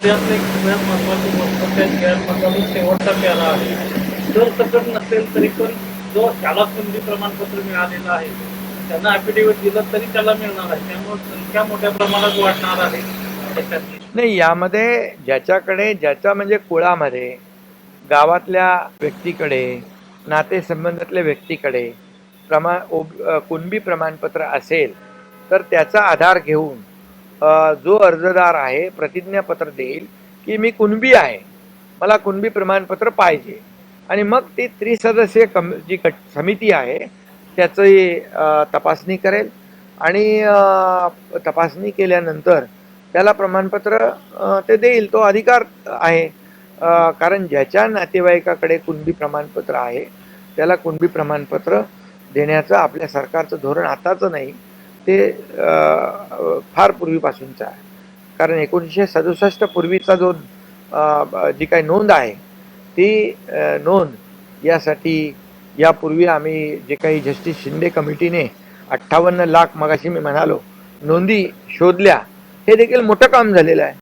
त्यात सगळ्यात महत्वाची गोष्ट त्या गैरमताचा शेवटचा प्यारा आहे. जर सकट नसेल तरी पण जो त्याला संधी प्रमाणपत्र मिळालेलं आहे त्यांना ऍफिडेव्हिट दिलं तरी त्याला मिळणार आहे. त्यामुळे संख्या मोठ्या प्रमाणात वाढणार आहे नाही यामध्ये ज्याच्याकडे ज्याच्या म्हणजे कुळामध्ये गावातल्या व्यक्तीकडे नातेसंबंधातल्या व्यक्तीकडे प्रमा ओब कुणबी प्रमाणपत्र असेल तर त्याचा आधार घेऊन जो अर्जदार आहे प्रतिज्ञापत्र देईल की मी कुणबी आहे. मला कुणबी प्रमाणपत्र पाहिजे. आणि मग ती त्रिसदस्यीय कम जी समिती आहे त्याची तपासणी करेल. आणि तपासणी केल्यानंतर त्याला प्रमाणपत्र ते देईल. तो अधिकार आहे. कारण ज्याच्या नातेवाईकाकडे कुणबी प्रमाणपत्र आहे त्याला कुणबी प्रमाणपत्र देण्याचं आपल्या सरकारचं धोरण आताचं नाही. ते फार पूर्वीपासूनचा आहे. कारण एकोणीसशे सदुसष्ट पूर्वीचा जो जी काही नोंद आहे ती नोंद यासाठी यापूर्वी आम्ही जे काही जस्टिस शिंदे कमिटीने अठ्ठावन्न लाख मगाशी मी म्हणालो नोंदी शोधल्या हे देखील मोठं काम झालेलं आहे.